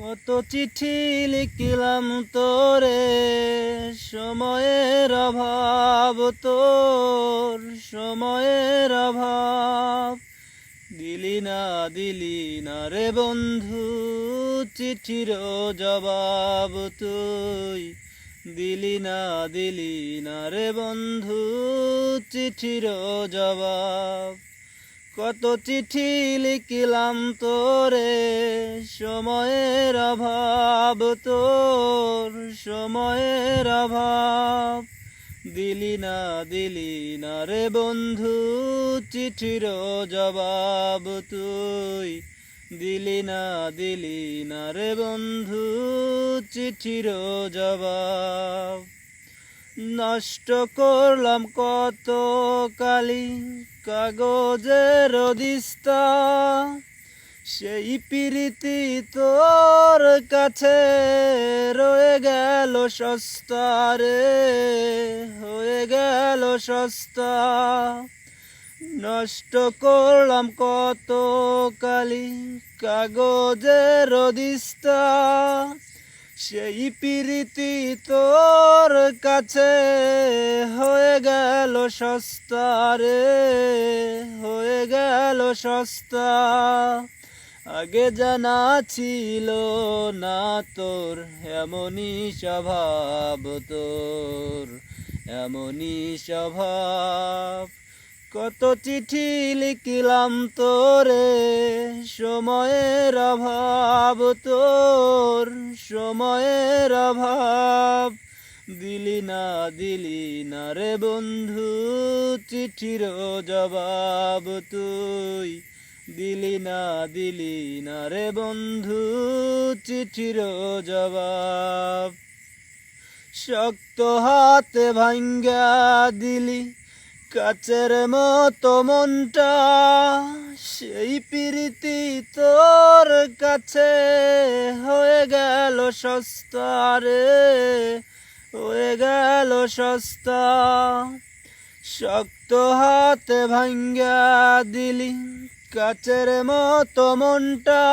কত চিঠি লিখলাম তোরে, সময়ের অভাব, তোর সময়ের অভাব। দিলি না দিলি না রে বন্ধু, চিঠির জবাব তুই। দিলি না দিলি না রে বন্ধু, চিঠির জবাব। কত চিঠি লিখিলাম তোরে, সময়ের অভাব, তোর সময়ের অভাব। দিলি না দিলি না রে বন্ধু, চিঠির জবাব তুই। দিলি না দিলি না রে বন্ধু, চিঠির জবাব। নষ্ট করলাম কত কালি কাগজের দিস্তা। সেই প্রীতি তোর কাছে রয়ে গেল সস্তা রে, হয়ে গেল সস্তা। নষ্ট করলাম কত কালি কাগজের দিস্তা। সেই প্রীতি তোর কাছে হয়ে গেল সস্তা রে, হয়ে গেল সস্তা। আগে জানা ছিল না তোর, এমনই স্বভাব তোর, এমনই স্বভাব। কত চিঠি লিখিলাম তোরে, সময়ের অভাব, তোর সময়ের অভাব। দিলি না দিলি না রে বন্ধু, চিঠির জবাব তুই। দিলি না দিলি না রে বন্ধু, চিঠির জবাব। শক্ত হাতে ভাঙ্গা দিলি কাচের মতো মনটা, সেই প্রীতি তোর কাছে হয়ে গেল সস্তা রে, হয়ে গেল সস্তা। শক্ত হাতে ভাঙ্গা দিলি কাচের মতো মনটা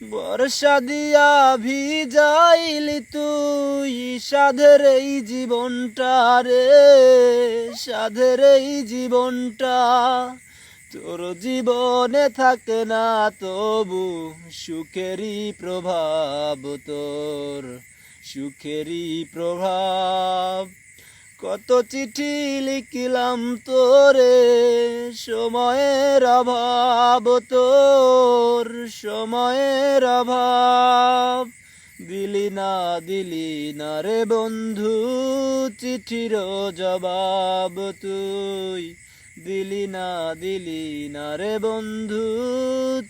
বর্ষা দিয়া ভি ভিজাইলি তুই সাধের এই জীবনটা রে, সাধের এই জীবনটা তোর জীবনে থাকে না তবু সুখেরই প্রভাব তোর, সুখেরই প্রভাব কত চিঠি লিখিলাম তোরে, সময়ের অভাব, তোর সময়ের অভাব। দিলি না দিলি না রে বন্ধু, চিঠির জবাব তুই। দিলি না দিলি না রে বন্ধু,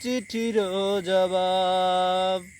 চিঠির জবাব।